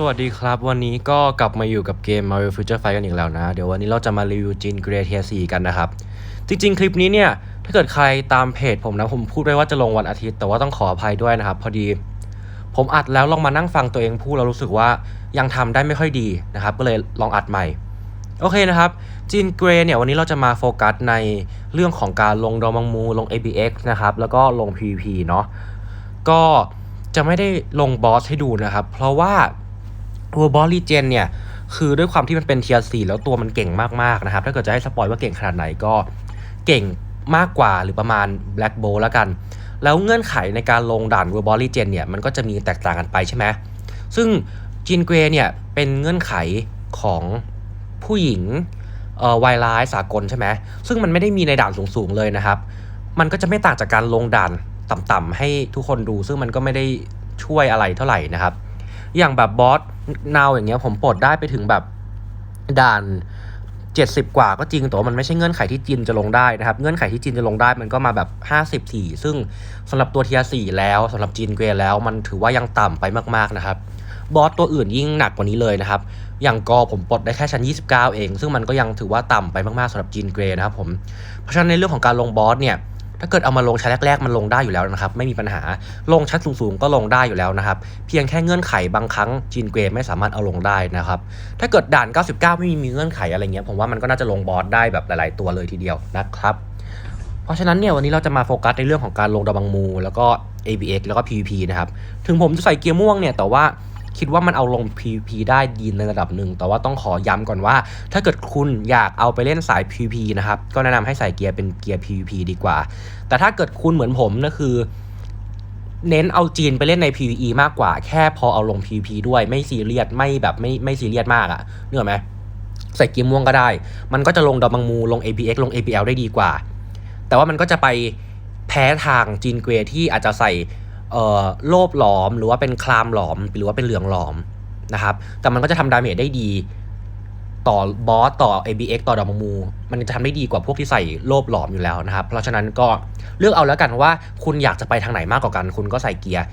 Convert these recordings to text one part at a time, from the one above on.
สวัสดีครับ วันนี้ก็กลับมาอยู่กับเกม Mario Future Fight กันอีกแล้วนะ เดี๋ยววันนี้เราจะมารีวิวจินเกรเทีย4กันนะครับ จริงๆ คลิปนี้เนี่ย ถ้าเกิดใครตามเพจผมนะ ผมพูดไว้ว่าจะลงวันอาทิตย์ แต่ว่าต้องขออภัยด้วยนะครับ พอดี ผมอัดแล้วลองมานั่งฟังตัวเองพูดแล้วรู้สึกว่ายังทำได้ไม่ค่อยดีนะครับ ก็เลยลองอัดใหม่ โอเคนะครับจินเกรเนี่ยวันนี้เราจะมาโฟกัสในเรื่องของการลงดอมังมูลง ABX นะครับแล้วก็ลง PVP เนาะก็จะไม่ได้ลงบอสให้ดูนะครับ เพราะว่า ตัวบอสลีเจนเนี่ยคือด้วยความที่มันเป็นเทียร์สี่แล้วตัวมันเก่งมากๆนะครับ ถ้าเกิดจะให้สปอยว่าเก่งขนาดไหนก็เก่งมากกว่าหรือประมาณ Black b o แล้วกัน แล้วเงื่อนไขในการลงด่านเวอร์บอลลีเจนเนี่ยมันก็จะมีแตกต่างกันไปใช่ไหมซึ่งจินเกรเนี่ยเป็นเงื่อนไขของผู้หญิงเอ่อวายร้ายสากลใช่ไหมซึ่งมันไม่ได้มีในด่านสูงๆเลยนะครับ มันก็จะไม่ต่างจากการลงด่านต่ำๆให้ทุกคนดู ซึ่งมันก็ไม่ได้ช่วยอะไรเท่าไหร่นะครับ อย่างแบบบอส นาวอย่างเงี้ยผมปลดได้ไปถึงแบบด่าน70 กว่าก็จริงแต่ว่ามันไม่ใช่เงื่อนไขที่จีนจะลงได้นะครับ เงื่อนไขที่จีนจะลงได้มันก็มาแบบ 54 ซึ่งสำหรับตัวเทียสี่แล้วสำหรับจีนเกรแล้ว มันถือว่ายังต่ำไปมากๆนะครับบอสตัวอื่นยิ่งหนักกว่านี้เลยนะครับ อย่างกอผมปลดได้แค่ชั้น 29 เอง ซึ่งมันก็ยังถือว่าต่ำไปมากๆสำหรับจีนเกรนะครับผมเพราะฉะนั้นในเรื่องของการลงบอสเนี่ย ถ้าเกิดเอามาลงชั้นแรก ๆ มันลงได้อยู่แล้วนะครับ ไม่มีปัญหาลงชั้นสูงๆ ก็ลงได้อยู่แล้วนะครับ เพียงแค่เงื่อนไขบางครั้งจีนเกรไม่สามารถเอาลงได้นะครับ ถ้าเกิดด่าน 99 ไม่มีเงื่อนไขอะไรเงี้ยผมว่ามันก็น่าจะลงบอสได้แบบหลาย ๆ ตัวเลยทีเดียวนะครับ เพราะฉะนั้นเนี่ยวันนี้เราจะมาโฟกัสในเรื่องของการลงดาบังมู แล้วก็ ABX แล้วก็ PVP นะครับถึงผมจะใส่เกียร์ม่วงเนี่ยแต่ว่า คิดว่ามันเอาลง PVP ได้ดีในระดับหนึ่ง แต่ว่าต้องขอย้ำก่อนว่า ถ้าเกิดคุณอยากเอาไปเล่นสาย PVP นะครับ ก็แนะนำให้ใส่เกียร์เป็นเกียร์ PVP ดีกว่า แต่ถ้าเกิดคุณเหมือนผมนะคือ เน้นเอาจีนไปเล่นใน PVE มากกว่า แค่พอเอาลง PVP ด้วยไม่ซีเรียสไม่แบบไม่ไม่ซีเรียสมากอะเนื้ออกไหมใส่เกียร์ม่วงก็ได้ มันก็จะลงดอบังมูลง APX ลง APL ได้ดีกว่า แต่ว่ามันก็จะไปแพ้ทางจีนเกรที่อาจจะใส่ โลบหลอมหรือว่าเป็นคลามหลอม หรือว่าเป็นเหลืองหลอมนะครับ แต่มันก็จะทำดาเมจได้ดี ต่อบอสต่อ ABX ต่อดอมมู มันจะทำได้ดีกว่าพวกที่ใส่โลบหลอมอยู่แล้วนะครับ เพราะฉะนั้นก็เลือกเอาแล้วกันว่าคุณอยากจะไปทางไหนมากกว่ากัน คุณก็ใส่เกียร์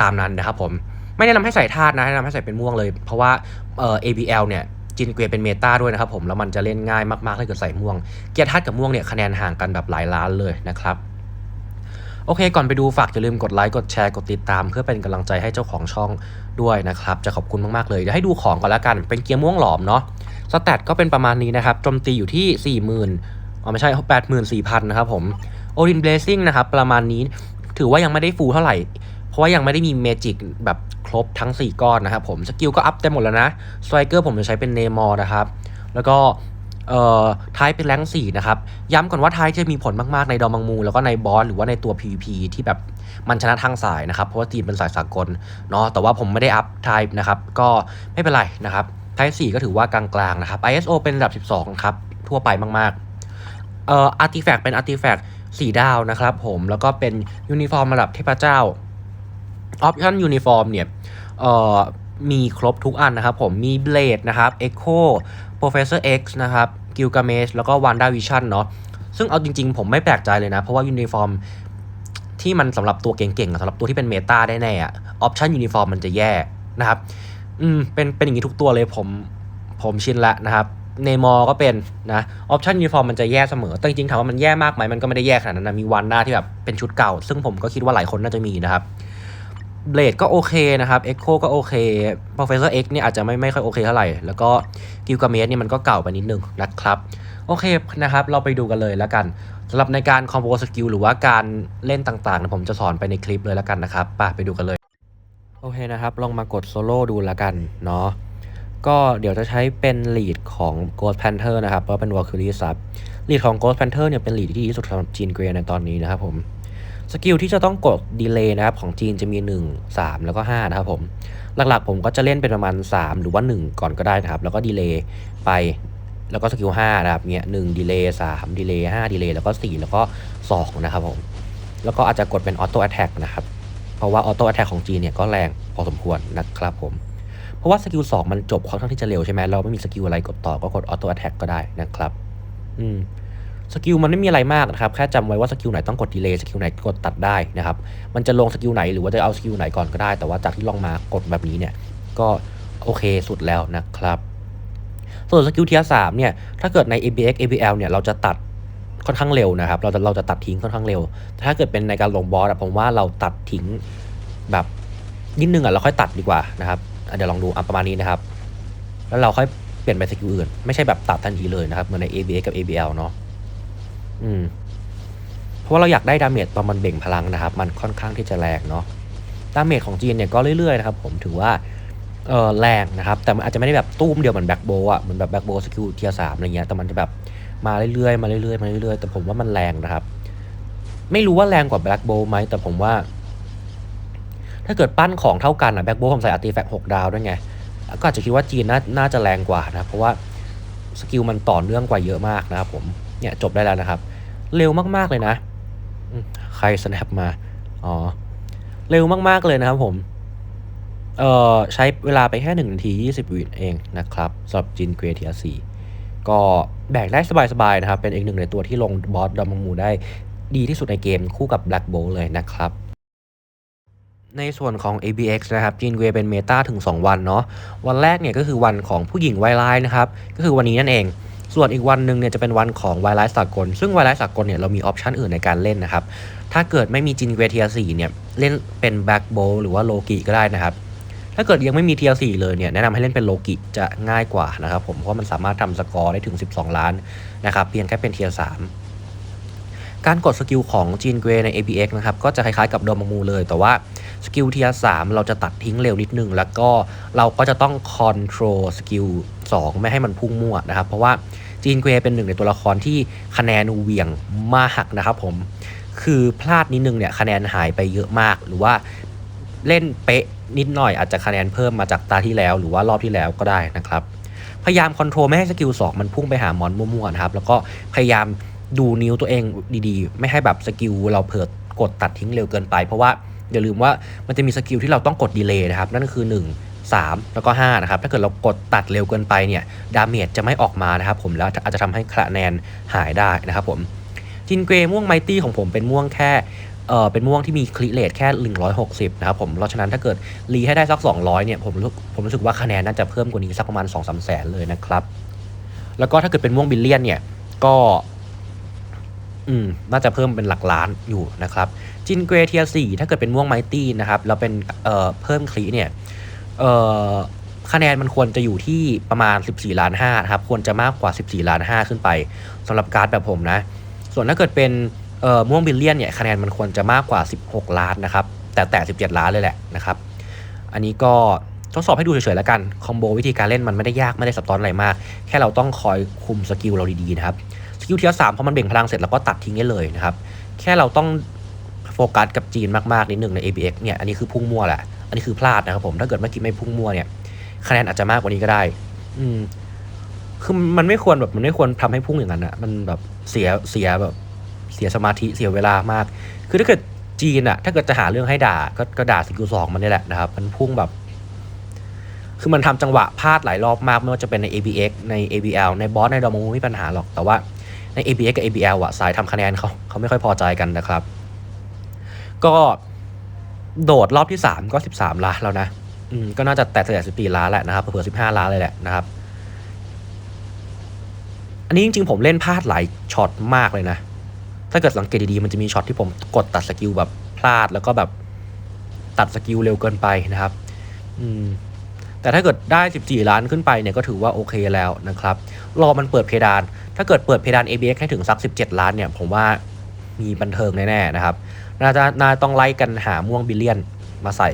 ตามนั้นนะครับผม ไม่แนะนำให้ใส่ธาตุนะแนะนำให้ใส่เป็นม่วงเลย เพราะว่าเอ่อ ABL เนี่ยจินเกรเป็นเมตาด้วยนะครับผม แล้วมันจะเล่นง่ายมากๆถ้าเกิดใส่ม่วง เกียร์ธาตุกับม่วงเนี่ยคะแนนห่างกันแบบหลายล้านเลยนะครับ โอเค ก่อนไปดูฝากอย่าลืมกดไลค์กดแชร์กดติดตาม เพื่อเป็นกำลังใจให้เจ้าของช่องด้วยนะครับ จะขอบคุณมาก ๆ เลยเดี๋ยวให้ดูของก่อนล้วกัน เป็นเกียร์ม่วงหลอมเนาะสแตทก็เป็นประมาณนี้นะครับโจมตีอยู่ที่ 40,000อ๋อไม่ใช่ 84,000 นะครับผมโอรินเบลซิ่งนะครับประมาณนี้ถือว่ายังไม่ได้ฟูลเท่าไหร่ เพราะว่ายังไม่ได้มีเมจิกแบบครบทั้ง 4 ก้อนนะครับผมสกิลก็อัพเต็มหมดแล้วนะสไตรเกอร์ผมจะใช้เป็นเนมอร์นะครับแล้วก็ เอ่อท้ายเป็นแรงสี่นะครับ ย้ำก่อนว่าท้ายจะมีผลมากๆในดอมังมู แล้วก็ในบอสหรือว่าในตัว PVP ที่แบบมันชนะทางสายนะครับ เพราะว่าทีมเป็นสายสากลเนาะแต่ว่าผมไม่ได้อัพท้ายนะครับ ก็ไม่เป็นไรนะครับท้าย4ก็ถือว่ากลางๆนะครับ ISO เป็นระดับ 12 ครับ ทั่วไปมากๆเอ่ออาร์ติแฟกต์เป็นอาร์ติแฟกต์สีดาวนะครับผมแล้วก็เป็นยูนิฟอร์มระดับเทพเจ้าออปชั่นยูนิฟอร์มเนี่ยเอ่อมีครบทุกอันนะครับผมมีเบลดนะครับ Echo Professor X นะครับ Gilgamesh แล้วก็ Wanda Vision เนาะซึ่งเอาจริงๆ ผมไม่แปลกใจเลยนะ เพราะว่ายูนิฟอร์มที่มันสำหรับตัวเก่งๆสำหรับตัวที่เป็นเมตาได้แน่อะออปชันยูนิฟอร์มมันจะแย่นะครับ อืมเป็นเป็นอย่างนี้ทุกตัวเลยผมผมชินละนะครับเนมอก็เป็นนะออปชันยูนิฟอร์มมันจะแย่เสมอแต่จริงๆถามว่ามันแย่มากไหมมันก็ไม่ได้แย่ขนาดนั้นนะมีวันหน้าที่แบบเป็นชุดเก่า ซึ่งผมก็คิดว่าหลายคนน่าจะมีนะครับ เบลดก็โอเคนะครับ Echo ก็โอเค Professor X เนี่ยอาจจะไม่ไม่ค่อยโอเคเท่าไหร่ แล้วก็กิลกาเมสเนี่ยมันก็เก่าไปนิดนึงนะครับ โอเคนะครับ เราไปดูกันเลยแล้วกันสำหรับในการคอมโบสกิลหรือว่าการเล่นต่างๆนยผมจะสอนไปในคลิปเลยแล้วกันนะครับไปไปดูกันเลย โอเคนะครับ ลองมากดโซโล่ดูแล้วกันเนาะก็เดี๋ยวจะใช้เป็นลีดของ Ghost Panther นะครับเพราะเป็น Valkyrie ซับลีดของ Ghost Panther เนี่ยเป็นลีดที่ดีที่สุดสำหรับจีนเกรในตอนนี้นะครับผม สกิลที่จะต้องกดดีเลย์นะครับของจีนจะมี 1 3 แล้วก็5นะครับผม หลักๆผมก็จะเล่นเป็นประมาณ 3 หรือว่า 1 ก่อนก็ได้นะครับ แล้วก็ดีเลย์ไปแล้วก็สกิล5นะครับเนี้ยหนึ่งดีเลย์สามดีเลย์ห้าดีเลย์แล้วก็ 4 แล้วก็ 2 นะครับผม แล้วก็อาจจะกดเป็นออโต้แอ t แทกนะครับ เพราะว่าออโต้แอ t แทกของจีนเนี่ยก็แรงพอสมควรนะครับผม เพราะว่าสกิล2มันจบค่อนข้างที่จะเร็วใช่ไหมเราไม่มีสกิลอะไรกดต่อก็กดออโต้แอ t แทกก็ได้นะครับ อืม สกิลมันไม่มีอะไรมากนะครับ แค่จำไว้ว่าสกิลไหนต้องกดดีเลย์สกิลไหนกดตัดได้นะครับ มันจะลงสกิลไหนหรือว่าจะเอาสกิลไหนก่อนก็ได้ แต่ว่าจากที่ลองมากดแบบนี้เนี่ย ก็โอเคสุดแล้วนะครับ ส่วนสกิลเทียสามเนี่ย ถ้าเกิดใน ABX ABL เนี่ย เราจะตัดค่อนข้างเร็วนะครับ เราจะเราจะตัดทิ้งค่อนข้างเร็วแต่ถ้าเกิดเป็นในการลงบอสผมว่าเราตัดทิ้งแบบนิดนึงอะเราค่อยตัดดีกว่านะครับ เดี๋ยวลองดูอะประมาณนี้นะครับ แล้วเราค่อยเปลี่ยนไปสกิลอื่น ไม่ใช่แบบตัดทันทีเลยนะครับ เหมือนใน ABX กับ ABL เนาะ อืมเพราะว่าเราอยากได้ดาเมจตอนมันเบ่งพลังนะครับ มันค่อนข้างที่จะแรงเนาะดาเมจของจีนเนี่ยก็เรื่อยๆนะครับผมถือว่าเออแรงนะครับ แต่มันอาจจะไม่ได้แบบตุ้มเดียวเหมือนแบ็คโบอะเหมือนแบบแบ็คโบสกิลเทียสามอะไรเงี้ยแต่มันจะแบบมาเรื่อยๆมาเรื่อยๆมาเรื่อยๆแต่ผมว่ามันแรงนะครับ ไม่รู้ว่าแรงกว่าแบ็คโบไหมแต่ผมว่า ถ้าเกิดปั้นของเท่ากันอะแบ็คโบผมใส่อาร์ติแฟกต์หกดาวด้วยไงก็อาจจะคิดว่าจีนน่าน่าจะแรงกว่านะเพราะว่าสกิลมันต่อเนื่องกว่าเยอะมากนะครับผมเนี่ยจบได้แล้วนะครับ เร็วมากๆเลยนะ ใครสแนปมา อ๋อ เร็วมากๆเลยนะครับผม เอ่อ ใช้เวลาไปแค่1นาที 20 วิเองนะครับสำหรับจินเกรเทียสีก็แบกได้สบาย ๆ นะครับ เป็นอีกหนึ่งในตัวที่ลงบอสดอมมูได้ดีที่สุดในเกมคู่กับ Black b o l เลยนะครับ ในส่วนของ ABX นะครับจินเกรเป็นเมตาถึง 2 วันเนาะวันแรกเนี่ยก็คือวันของผู้หญิงไวไลน์นะครับ ก็คือวันนี้นั่นเอง ส่วนอีกวันหนึ่งเนี่ยจะเป็นวันของไวไลท์สากล ซึ่งไวไลท์สากลเนี่ยเรามีออปชันอื่นในการเล่นนะครับ ถ้าเกิดไม่มีจินเกรเทียสี่เนี่ยเล่นเป็นแบ็กโบหรือว่าโลกิก็ได้นะครับ ถ้าเกิดยังไม่มีเทียสี่เลยเนี่ยแนะนำให้เล่นเป็นโลกิจะง่ายกว่านะครับผม เพราะว่ามันสามารถทำสกอร์ได้ถึง 12 ล้านนะครับเพียงแค่เป็นเทียสามการกดสกิลของจีนเกรใน ABX นะครับก็จะคล้ายๆกับโดมามูเลย แต่ว่าสกิลเทียสามเราจะตัดทิ้งเร็วนิดนึง แล้วก็เราก็จะต้องคอนโทรลสกิล 2 ไม่ให้มันพุ่งมั่วนะครับ เพราะว่าจีนเกรเป็นหนึ่งในตัวละครที่คะแนนเวี่ยงมากนะครับผมคือพลาดนิดนึงเนี่ยคะแนนหายไปเยอะมาก หรือว่าเล่นเป๊ะนิดหน่อยอาจจะคะแนนเพิ่มมาจากตาที่แล้ว หรือว่ารอบที่แล้วก็ได้นะครับ พยายามคอนโทรลไม่ให้สกิลสองมันพุ่งไปหามอนมั่วๆนะครับแล้วก็พยายามดูนิ้วตัวเองดีๆ ไม่ให้แบบสกิลเราเผลอกดตัดทิ้งเร็วเกินไป เพราะว่าอย่าลืมว่ามันจะมีสกิลที่เราต้องกดดีเลย์นะครับ นั่นคือ 1 3 แล้วก็5นะครับถ้าเกิดเรากดตัดเร็วเกินไปเนี่ยดาเมจจะไม่ออกมานะครับผมแล้วอาจจะทำให้คะแนนหายได้นะครับผมจินเกรม่วงไมตี้ของผมเป็นม่วงแค่เออเป็นม่วงที่มีคลิเลตแค่ 160 นะครับผมเพราะฉะนั้นถ้าเกิดรีให้ได้สัก 200 เนี่ยผมรู้ผมรู้สึกว่าคะแนนน่าจะเพิ่มกว่านี้สักประมาณ 2 3 แสนเลยนะครับ แล้วก็ถ้าเกิดเป็นม่วงบิลเลียนเนี่ยก็อืมน่าจะเพิ่มเป็นหลักล้านอยู่นะครับจินเกรเทียสี่ถ้าเกิดเป็นม่วงไมตี้นะครับแล้วเป็นเอ่อเพิ่มคลีเนี่ย คะแนนมันควรจะอยู่ที่ประมาณ 14 ล้าน5นะครับ ควรจะมากกว่า 14 ล้าน 5 ขึ้นไปสำหรับการ์ดแบบผมนะ ส่วนถ้าเกิดเป็นเออม่วงบิลเลียนเนี่ยคะแนนมันควรจะมากกว่า 16 ล้านนะครับ แต่แต่ 17 ล้านเลยแหละนะครับ อันนี้ก็ทดสอบให้ดูเฉยๆแล้วกัน คอมโบวิธีการเล่นมันไม่ได้ยากไม่ได้ซับซ้อนอะไรมาก แค่เราต้องคอยคุมสกิลเราดีๆนะครับ สกิลเทียร์สามพอมันเบ่งพลังเสร็จเราก็ตัดทิ้งได้เลยนะครับ แค่เราต้องโฟกัสกับจีนมากๆนิดหนึ่งใน ABX เนี่ย อันนี้คือพุ่งมั่วแหละ นนี้คือพลาดนะครับผมถ้าเกิดเมื่อกี้ไม่พุ่งมั่วเนี่ยคะแนนอาจจะมากกว่านี้ก็ได้ อืมคือมันไม่ควรแบบมันไม่ควรทำให้พุ่งอย่างนั้นอะมันแบบเสียเสียแบบเสียสมาธิเสียเวลามาก คือถ้าเกิดจีนอะถ้าเกิดจะหาเรื่องให้ด่าก็ก็ด่าสกิลสองมันนี่แหละนะครับ มันพุ่งแบบ คือมันทำจังหวะพลาดหลายรอบมาก ไม่ว่าจะเป็นใน ABX ใน ABL ในบอสในดอมูไม่มีปัญหาหรอกแต่ว่าใน ABX กับ ABL อะสายทำคะแนนเขาเขาไม่ค่อยพอใจกันนะครับ ก็ โดดรอบที่ 3 ก็ 13 ล้านแล้วนะอืมก็น่าจะแตะแต่14ล้านแหละนะครับเผื่อ15ล้านเลยแหละนะครับ อันนี้จริงๆ ผมเล่นพลาดหลายช็อตมากเลยนะ ถ้าเกิดสังเกตดีๆมันจะมีช็อตที่ผมกดตัดสกิลแบบพลาดแล้วก็แบบตัดสกิลเร็วเกินไปนะครับ อืมแต่ถ้าเกิดได้ 14 ล้านขึ้นไปเนี่ยก็ถือว่าโอเคแล้วนะครับ รอมันเปิดเพดาน ถ้าเกิดเปิดเพดาน ABX ให้ถึงสัก 17 ล้านเนี่ย ผมว่ามีบันเทิงแน่ๆนะครับ น่าจะน่าต้องไล่กันหาม่วงบิลเลียนมาใส่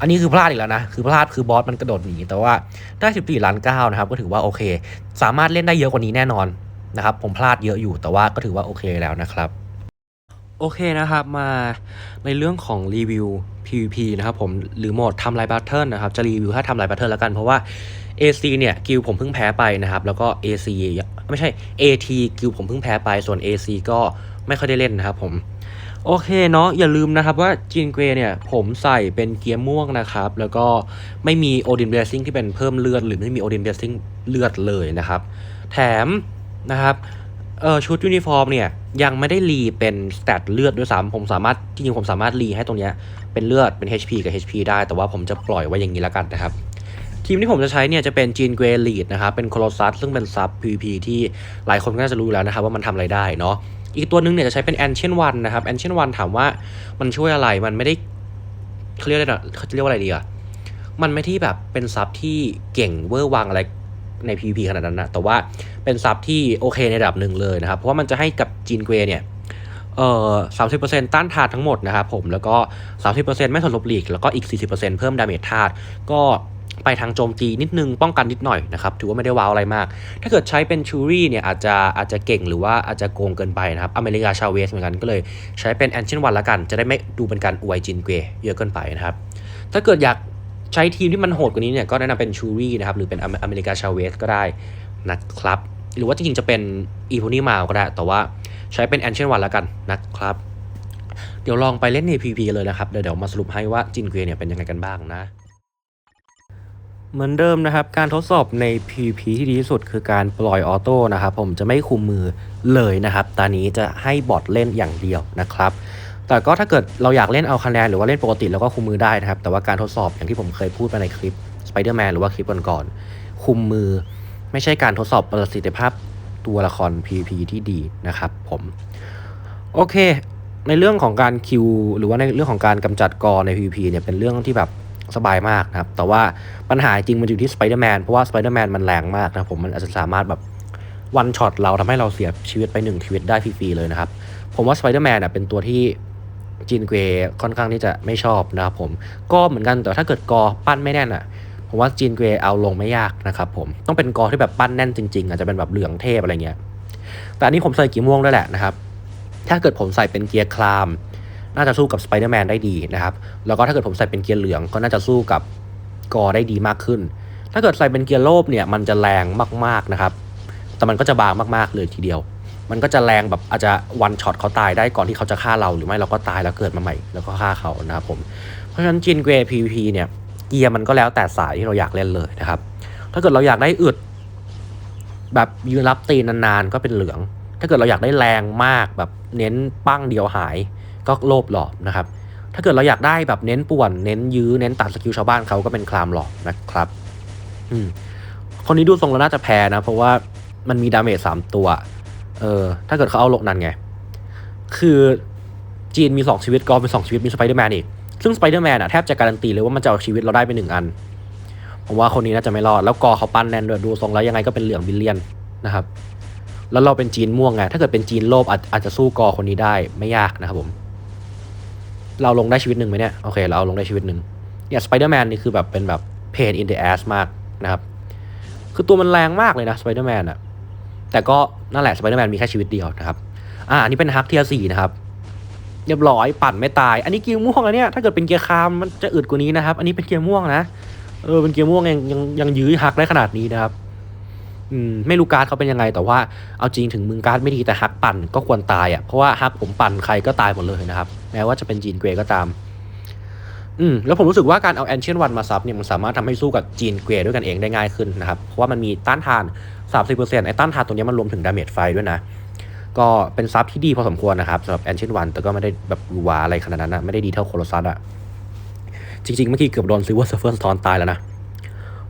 อันนี้คือพลาดอีกแล้วนะ คือพลาดคือบอสมันกระโดดหนี แต่ว่าได้14ล้าน9นะครับ ก็ถือว่าโอเค สามารถเล่นได้เยอะกว่านี้แน่นอนนะครับ ผมพลาดเยอะอยู่ แต่ว่าก็ถือว่าโอเคแล้วนะครับโอเคนะครับมาในเรื่องของรีวิว PVP นะครับผมหรือโหมดทำลายบัตเทิลนะครับจะรีวิวถ้าทำลายบัตเทิลแล้วกัน เพราะว่า AC เนี่ยกิลผมเพิ่งแพ้ไปนะครับ แล้วก็ AC ไม่ใช่ AT กิลผมเพิ่งแพ้ไปส่วน AC ก็ไม่ค่อยได้เล่นนะครับผม โอเคเนาะอย่าลืมนะครับว่าจีนเกรเนี่ยผมใส่เป็นเกียร์ม่วงนะครับ แล้วก็ไม่มีโอดินเบลซิงที่เป็นเพิ่มเลือด หรือไม่มีโอดินเบลซิงเลือดเลยนะครับ แถมนะครับเออชุดยูนิฟอร์มเนี่ยยังไม่ได้รีเป็นสแตทเลือดด้วยซ้ำผมสามารถจริงๆผมสามารถรีให้ตรงเนี้ยเป็นเลือดเป็น HP กับ HP ได้ แต่ว่าผมจะปล่อยไว้อย่างนี้แล้วกันนะครับทีมที่ผมจะใช้เนี่ยจะเป็นจีนเกรลีดนะครับเป็นโคลอซัสซึ่งเป็นซับ PVP ที่หลายคนก็น่าจะรู้แล้วนะครับว่ามันทำอะไรได้เนาะ อีกตัวหนึงเนี่ยจะใช้เป็น Ancient One นะครับ Ancient One ถามว่ามันช่วยอะไรมันไม่ได้เขาเรียกอะไรเขาจะเรียกว่าอะไรดีอะมันไม่ที่แบบเป็นซับที่เก่งเวอร์วังอะไรใน PVP ขนาดนั้นนะแต่ว่าเป็นซับที่โอเคในระดับหนึ่งเลยนะครับ เพราะว่ามันจะให้กับจีนเกรเนี่ยเอ่อสามสิบเปอร์เซ็นต์ต้านทานทั้งหมดนะครับผม แล้วก็สามสิบเปอร์เซ็นต์ไม่สนลบหลีก แล้วก็อีกสี่สิบเปอร์เซ็นต์เพิ่มดาเมจธาตุก็ ไปทางโจมตีนิดนึงป้องกันนิดหน่อยนะครับถือว่าไม่ได้ว้าวอะไรมาก ถ้าเกิดใช้เป็นชูรี่เนี่ยอาจจะอาจจะเก่งหรือว่าอาจจะโกงเกินไปนะครับอเมริกาชาเวสเหมือนกันก็เลยใช้เป็นแอนเชนวันละกัน จะได้ไม่ดูเป็นการอวยจินเกรเยอะเกินไปนะครับถ้าเกิดอยากใช้ทีมที่มันโหดกว่านี้เนี่ยก็แนะนำเป็นชูรี่นะครับหรือเป็นอเมริกาชาเวสก็ได้นะครับหรือว่าจริงๆจะเป็นอีโพนี่มาก็ได้ แต่ว่าใช้เป็นแอนเชนวันละกันนะครับเดี๋ยวลองไปเล่นใน PVP กันเลยนะครับ เดี๋ยวเดี๋ยวมาสรุปให้ว่าจินเกรเนี่ยเป็นยังไงกันบ้างนะ เหมือนเดิมนะครับ การทดสอบใน PVP ที่ดีที่สุดคือการปล่อยออโต้นะครับ ผมจะไม่คุมมือเลยนะครับ ตอนนี้จะให้บอทเล่นอย่างเดียวนะครับ แต่ก็ถ้าเกิดเราอยากเล่นเอาคะแนนหรือว่าเล่นปกติเราก็คุมมือได้นะครับ แต่ว่าการทดสอบอย่างที่ผมเคยพูดไปในคลิป Spider-Man หรือว่าคลิปก่อนๆคุมมือ ไม่ใช่การทดสอบประสิทธิภาพตัวละคร PVP ที่ดีนะครับ ผม โอเค ในเรื่องของการคิวหรือว่าในเรื่องของการกำจัดกอใน PVP เนี่ยเป็นเรื่องที่แบบ สบายมากนะครับ แต่ว่าปัญหาจริงมันอยู่ที่ Spider-Man เพราะว่า Spider-Man มันแรงมากนะผมมันอาจจะสามารถแบบวันช็อตเราทำให้เราเสียชีวิตไปหนึ่งชีวิตได้ฟรีๆเลยนะครับ ผมว่า Spider-Man อะเป็นตัวที่จีนเกรค่อนข้างที่จะไม่ชอบนะครับผมก็เหมือนกันแต่ถ้าเกิดกอปั้นไม่แน่นอะผมว่าจีนเกรเอาลงไม่ยากนะครับผมต้องเป็นกอที่แบบปั้นแน่นจริงๆ อาจจะเป็นแบบเหลืองเทพอะไรเงี้ยแต่อันนี้ผมใส่กี่ม่วงด้วยแหละนะครับถ้าเกิดผมใส่เป็นเกียร์คลาม น่าจะสู้กับสไปเดอร์แมนได้ดีนะครับ แล้วก็ถ้าเกิดผมใส่เป็นเกียร์เหลือง ก็น่าจะสู้กับกอได้ดีมากขึ้น ถ้าเกิดใส่เป็นเกียร์โลบเนี่ยมันจะแรงมากๆนะครับ แต่มันก็จะบางมากๆเลยทีเดียว มันก็จะแรงแบบอาจจะวันช็อตเขาตายได้ก่อนที่เขาจะฆ่าเราหรือไม่เราก็ตายแล้วเกิดมาใหม่แล้วก็ฆ่าเขานะครับผม เพราะฉะนั้นจินเกร PVP เนี่ยเกียร์มันก็แล้วแต่สายที่เราอยากเล่นเลยนะครับ ถ้าเกิดเราอยากได้อึดแบบยืนรับตีนนานๆก็เป็นเหลือง ถ้าเกิดเราอยากได้แรงมากแบบเน้นปั้งเดียวหาย ก็โลบหลอบนะครับ ถ้าเกิดเราอยากได้แบบเน้นป่วน เน้นยื้อ เน้นตัดสกิลชาวบ้านเขาก็เป็นคลามหลอกนะครับ อืม คนนี้ดูทรงแล้วน่าจะแพ้นะ เพราะว่ามันมีดาเมจสามตัว เออ ถ้าเกิดเขาเอาลงนั่นไง คือจีนมีสองชีวิตกอเป็นสองชีวิตมีสไปเดอร์แมนอีก ซึ่งสไปเดอร์แมนอะแทบจะการันตีเลยว่ามันจะเอาชีวิตเราได้ไปหนึ่งอัน ผมว่าคนนี้น่าจะไม่รอด แล้วกอเขาปั้นแน่นด้วยดูทรงแล้วยังไงก็เป็นเหลืองบิลเลียนนะครับแล้วเราเป็นจีนม่วงไง ถ้าเกิดเป็นจีนโลภอาจอาจจะสู้กอคนนี้ได้ไม่ยากนะครับผม เราลงได้ชีวิตหนึ่งไหมเนี่ย โอเคเราเอาลงได้ชีวิตหนึ่งเนี่ยสไปเดอร์แมนนี่คือแบบเป็นแบบเพนอินเดอะแอสมากนะครับ คือตัวมันแรงมากเลยนะสไปเดอร์แมนอะแต่ก็นั่นแหละสไปเดอร์แมนมีแค่ชีวิตเดียวนะครับ อ่าอันนี้เป็นฮักเทียสี่นะครับ เรียบร้อยปั่นไม่ตาย อันนี้เกียร์ม่วงแล้วเนี่ย ถ้าเกิดเป็นเกียร์คามมันจะอึดกว่านี้นะครับ อันนี้เป็นเกียร์ม่วงนะ เออ เป็นเกียร์ม่วงยังยังยังยื้อฮักได้ขนาดนี้นะครับ อืม ไม่รู้การ์ดเขาเป็นยังไง แต่ว่า เอาจริงถึงมึงการ์ดไม่ดีแต่ฮักปั่นก็ควรตายอะ เพราะว่าฮักผมปั่นใครก็ตายหมดเลยนะครับ แม้ว่าจะเป็นจีนเกรก็ตาม อืมแล้วผมรู้สึกว่าการเอาแอนเชียนวันมาซับเนี่ยมันสามารถทำให้สู้กับจีนเกรด้วยกันเองได้ง่ายขึ้นนะครับ เพราะว่ามันมีต้านทาน 30%ไอ้ต้านทานตัวนี้มันรวมถึงดาเมจไฟด้วยนะ ก็เป็นซับที่ดีพอสมควรนะครับสำหรับแอนเชนวันแต่ก็ไม่ได้แบบหวือหวาอะไรขนาดนั้นนะไม่ได้ดีเท่าโคโลซัสอะจริงๆเมื่อกี้เกือบโดนซิลเวอร์เซฟเฟอร์สตอนตายแล้วนะ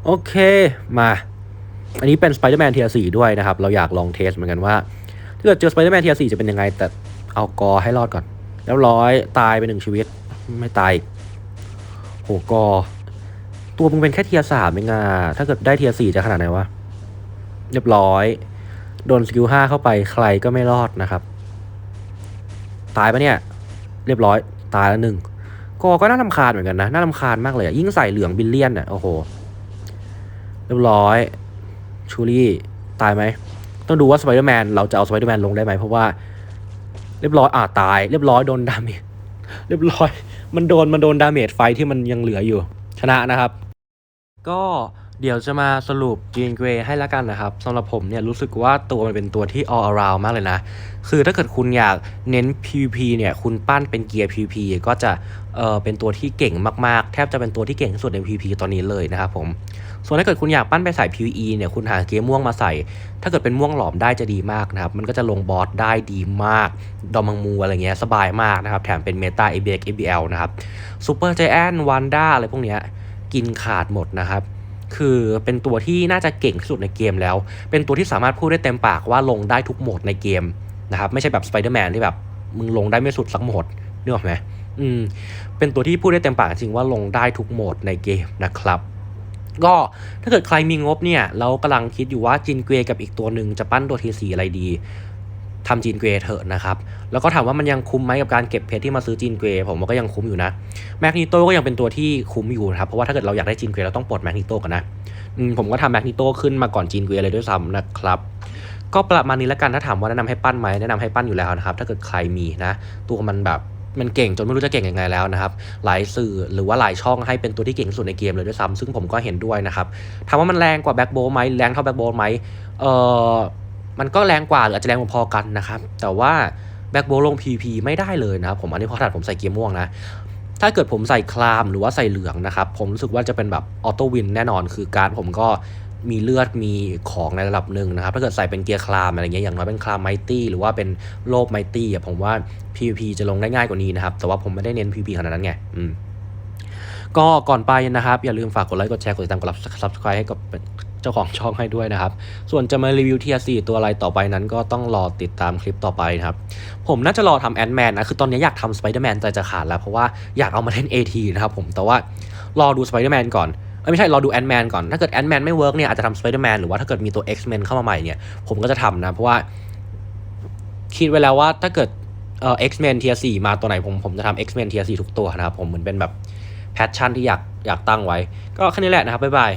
โอเคมาอันนี้เป็นสไปเดอร์แมนเทียสี่ด้วยนะครับ เราอยากลองเทสเหมือนกันว่าถ้าเกิดเจอสไปเดอร์แมนเทียสี่จะเป็นยังไง แต่เอากอให้รอดก่อน แล้วร้อยตายไปหนึ่งชีวิต ไม่ตายอีกโหกอ ตัวมึงเป็นแค่เทียสามเองอะถ้าเกิดได้เทียสี่จะขนาดไหนวะ เรียบร้อย โดนสกิลห้าเข้าไปใครก็ไม่รอดนะครับ ตายปะเนี่ย เรียบร้อยตายแล้วหนึ่งกอก็น่าลำคาญเหมือนกันนะ น่าลำคาญมากเลยอะยิ่งใส่เหลืองบิลเลียนอะโอ้โห เรียบร้อย ชูรี่ ตายไหม ต้องดูว่าสไปเดอร์แมนเราจะเอาสไปเดอร์แมนลงได้ไหมเพราะว่า เรียบร้อยอ่าตาย เรียบร้อยโดนดาเมจเรียบร้อย มันโดนมันโดนดาเมจไฟที่มันยังเหลืออยู่ ชนะนะครับ ก็เดี๋ยวจะมาสรุปจีนเกรให้ล้วกันนะครับสำหรับผมเนี่ยรู้สึกว่าตัวมันเป็นตัวที่ all around มากเลยนะ คือถ้าเกิดคุณอยากเน้น PVP เนี่ยคุณปั้นเป็นเกียร์ PVP ก็จะเออเป็นตัวที่เก่งมากๆ แทบจะเป็นตัวที่เก่งที่สุดใน PVP ตอนนี้เลยนะครับผม ส่วนถ้าเกิดคุณอยากปั้นไปใส่ PVE เนี่ยคุณหาเกียร์ม่วงมาใส่ ถ้าเกิดเป็นม่วงหลอมได้จะดีมากนะครับ มันก็จะลงบอสได้ดีมาก ดอมมังมูอะไรเงี้ยสบายมากนะครับ แถมเป็นเมตา ABX ABL นะครับซูเปอร์ไจแอนวันด้าอะไรพวกเนี้ยกินขาดหมดนะครับ คือเป็นตัวที่น่าจะเก่งที่สุดในเกมแล้ว เป็นตัวที่สามารถพูดได้เต็มปากว่าลงได้ทุกโหมดในเกมนะครับไม่ใช่แบบสไปเดอร์แมนที่แบบมึงลงได้ไม่สุดสักโหมดนึกออกไหมอืมเป็นตัวที่พูดได้เต็มปากจริงว่าลงได้ทุกโหมดในเกมนะครับ ก็ถ้าเกิดใครมีงบเนี่ยเรากำลังคิดอยู่ว่าจินเกรกับอีกตัวหนึ่งจะปั้นตัวทีสีอะไรดีทำจินเกรเถอะนะครับ แล้วก็ถามว่ามันยังคุ้มไหมกับการเก็บเพชรที่มาซื้อจินเกรผมว่าก็ยังคุ้มอยู่นะ แมกนิโตก็ยังเป็นตัวที่คุ้มอยู่นะครับ เพราะว่าถ้าเกิดเราอยากได้จินเกรเราต้องปลดแมกนิโตกันนะผมก็ทำแมกนิโตขึ้นมาก่อนจินเกรเลยด้วยซ้ำนะครับก็ประมาณนี้แล้วกันถ้าถามว่าแนะนำให้ปั้นไหมแนะนำให้ปั้นอยู่แล้วนะครับ ถ้าเกิดใครมีนะ ตัวมันแบบ มันเก่งจนไม่รู้จะเก่งยังไงแล้วนะครับ หลายสื่อหรือว่าหลายช่องให้เป็นตัวที่เก่งที่สุดในเกมเลยด้วยซ้ำซึ่งผมก็เห็นด้วยนะครับถามว่ามันแรงกว่าแบ็กโบไหมแรงเท่าแบ็กโบไหมเออมันก็แรงกว่าหรืออาจจะแรงพอๆกันนะครับ แต่ว่าแบ็กโบลง PP ไม่ได้เลยนะครับผมอันนี้พราะถนัดผมใส่เกียร์ม่วงนะถ้าเกิดผมใส่คลามหรือว่าใส่เหลืองนะครับ ผมรู้สึกว่าจะเป็นแบบออโต้วินแน่นอนคือการผมก็ มีเลือดมีของในระดับหนึ่งนะครับ ถ้าเกิดใส่เป็นเกียร์คลามอะไรเงี้ยอย่างน้อยเป็นคลามไมตี้หรือว่าเป็นโลบไมตี้อะผมว่า PVP จะลงได้ง่ายกว่านี้นะครับ แต่ว่าผมไม่ได้เน้น PVP ขนาดนั้นไงอืมก็ก่อนไปนะครับ อย่าลืมฝากกดไลค์กดแชร์กดติดตามกด subscribe ให้กับเจ้าของช่องให้ด้วยนะครับ ส่วนจะมารีวิวเทียร์ตัวอะไรต่อไปนั้นก็ต้องรอติดตามคลิปต่อไปนะครับ ผมน่าจะรอทำแอนด์แมนนะ คือตอนนี้อยากทำสไปเดอร์แมนใจจะขาดแล้ว เพราะว่าอยากเอามาเล่น AT นะครับผมแต่ว่ารอดูสไปเดอร์แมนก่อน ไม่ใช่รอดูแอนด์แมนก่อน ถ้าเกิดแอนด์แมนไม่เวิร์กเนี่ยอาจจะทำสไปเดอร์แมนหรือว่าถ้าเกิดมีตัว X-Men เข้ามาใหม่เนี่ยผมก็จะทำนะ เพราะว่าคิดไว้แล้วว่าถ้าเกิดเอ่อ X-Men เทียร์4มาตัวไหนผมผมจะทำ X-Men เทียร์4ทุกตัวนะครับผมเหมือนเป็นแบบแพชชั่นที่อยากอยากตั้งไว้ ก็แค่นี้แหละนะครับบ๊ายบาย